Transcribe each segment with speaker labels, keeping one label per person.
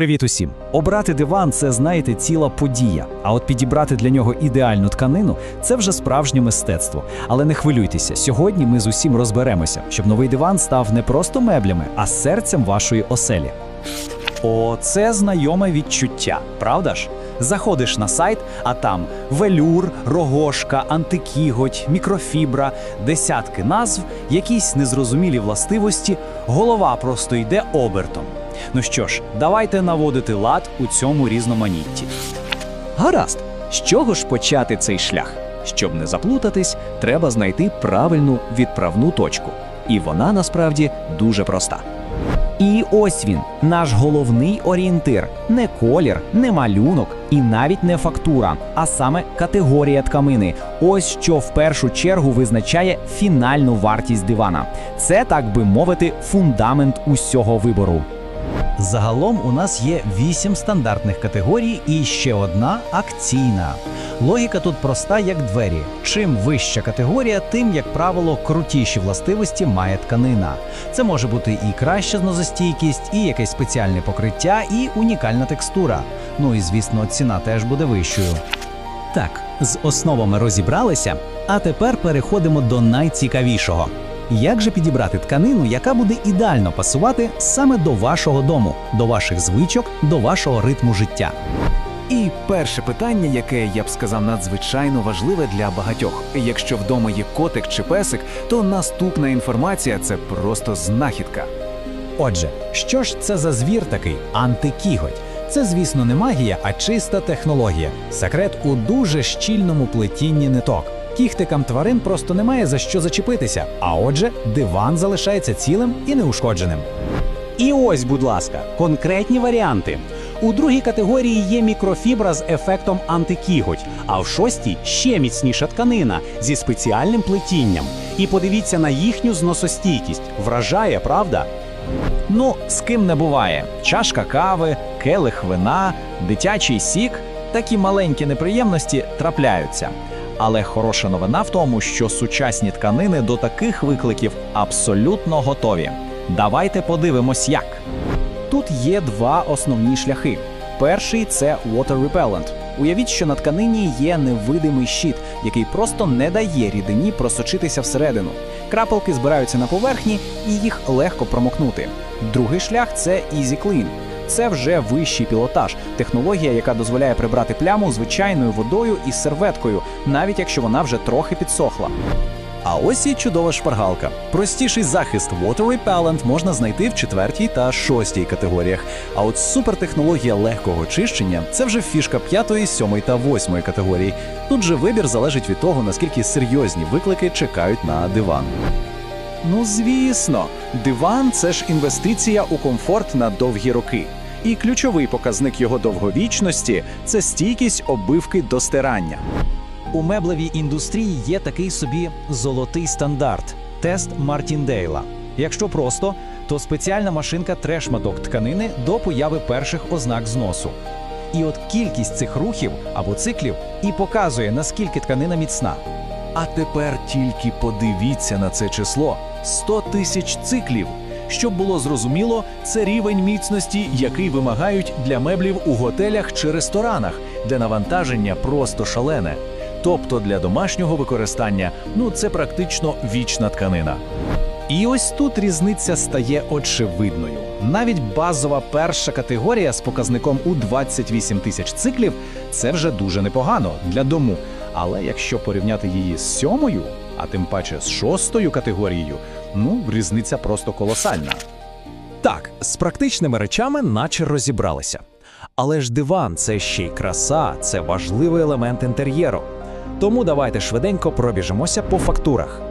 Speaker 1: Привіт усім! Обрати диван це, знаєте, ціла подія. А от підібрати для нього ідеальну тканину це вже справжнє мистецтво. Але не хвилюйтеся, сьогодні ми з усім розберемося, щоб новий диван став не просто меблями, а серцем вашої оселі. О, це знайоме відчуття, правда ж? Заходиш на сайт, а там велюр, рогошка, антикіготь, мікрофібра, десятки назв, якісь незрозумілі властивості, голова просто йде обертом. Ну що ж, давайте наводити лад у цьому різноманітті. Гаразд, з чого ж почати цей шлях? Щоб не заплутатись, треба знайти правильну відправну точку. І вона насправді дуже проста. І ось він, наш головний орієнтир: не колір, не малюнок і навіть не фактура, а саме категорія тканини. Ось що в першу чергу визначає фінальну вартість дивана. Це, так би мовити, фундамент усього вибору. Загалом у нас є вісім стандартних категорій і ще одна акційна. Логіка тут проста, як двері. Чим вища категорія, тим, як правило, крутіші властивості має тканина. Це може бути і краща знозостійкість, і якесь спеціальне покриття, і унікальна текстура. Ну і звісно, ціна теж буде вищою. Так, з основами розібралися, а тепер переходимо до найцікавішого. Як же підібрати тканину, яка буде ідеально пасувати саме до вашого дому, до ваших звичок, до вашого ритму життя?
Speaker 2: І перше питання, яке я б сказав надзвичайно важливе для багатьох. Якщо вдома є котик чи песик, то наступна інформація це просто знахідка.
Speaker 1: Отже, що ж це за звір такий антикіготь? Це, звісно, не магія, а чиста технологія. Секрет у дуже щільному плетінні ниток. Кіхтикам тварин просто немає за що зачепитися, а отже, диван залишається цілим і неушкодженим. І ось, будь ласка, конкретні варіанти. У другій категорії є мікрофібра з ефектом антикіготь, а в шостій ще міцніша тканина зі спеціальним плетінням. І подивіться на їхню зносостійкість. Вражає, правда? Ну, з ким не буває: чашка кави, келих вина, дитячий сік такі маленькі неприємності трапляються. Але хороша новина в тому, що сучасні тканини до таких викликів абсолютно готові. Давайте подивимось, як. Тут є два основні шляхи. Перший це water repellent. Уявіть, що на тканині є невидимий щит, який просто не дає рідині просочитися всередину. Крапелки збираються на поверхні і їх легко промокнути. Другий шлях це Easy Clean. Це вже вищий пілотаж, технологія, яка дозволяє прибрати пляму звичайною водою і серветкою, навіть якщо вона вже трохи підсохла. А ось і чудова шпаргалка. Простіший захист Water Repellent можна знайти в четвертій та шостій категоріях. А от супертехнологія легкого чищення це вже фішка п'ятої, сьомої та восьмої категорій. Тут же вибір залежить від того, наскільки серйозні виклики чекають на диван. Ну, звісно, диван це ж інвестиція у комфорт на довгі роки. І ключовий показник його довговічності це стійкість оббивки до стирання. У меблевій індустрії є такий собі золотий стандарт тест Мартіндейла. Якщо просто, то спеціальна машинка тре шматок тканини до появи перших ознак зносу. І от кількість цих рухів або циклів і показує, наскільки тканина міцна.
Speaker 2: А тепер тільки подивіться на це число: 100 тисяч циклів. Щоб було зрозуміло, це рівень міцності, який вимагають для меблів у готелях чи ресторанах, де навантаження просто шалене. Тобто для домашнього використання ну це практично вічна тканина.
Speaker 1: І ось тут різниця стає очевидною. Навіть базова перша категорія з показником у 28 тисяч циклів це вже дуже непогано для дому. Але якщо порівняти її з сьомою, а тим паче з шостою категорією, ну різниця просто колосальна. Так, з практичними речами наче розібралися. Але ж диван це ще й краса, це важливий елемент інтер'єру. Тому давайте швиденько пробіжимося по фактурах.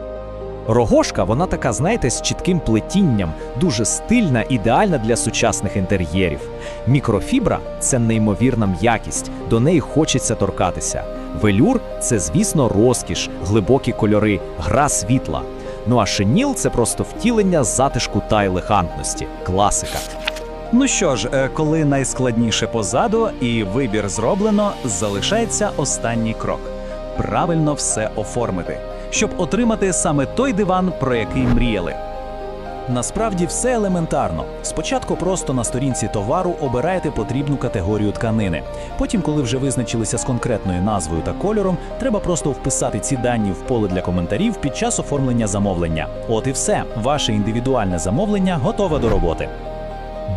Speaker 1: Рогошка, вона така, знаєте, з чітким плетінням, дуже стильна, ідеальна для сучасних інтер'єрів. Мікрофібра це неймовірна м'якість, до неї хочеться торкатися. Велюр це, звісно, розкіш, глибокі кольори, гра світла. Ну а шиніл це просто втілення затишку та елегантності, класика. Ну що ж, е, коли найскладніше позаду і вибір зроблено, залишається останній крок правильно все оформити, щоб отримати саме той диван, про який мріяли.
Speaker 2: Насправді все елементарно. Спочатку просто на сторінці товару обираєте потрібну категорію тканини. Потім, коли вже визначилися з конкретною назвою та кольором, треба просто вписати ці дані в поле для коментарів під час оформлення замовлення. От і все, ваше індивідуальне замовлення готове до роботи.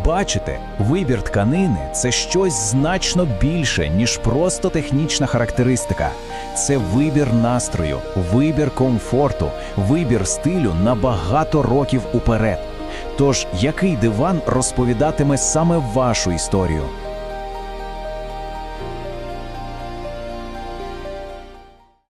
Speaker 1: Бачите, вибір тканини це щось значно більше, ніж просто технічна характеристика. Це вибір настрою, вибір комфорту, вибір стилю на багато років уперед. Тож, який диван розповідатиме саме вашу історію?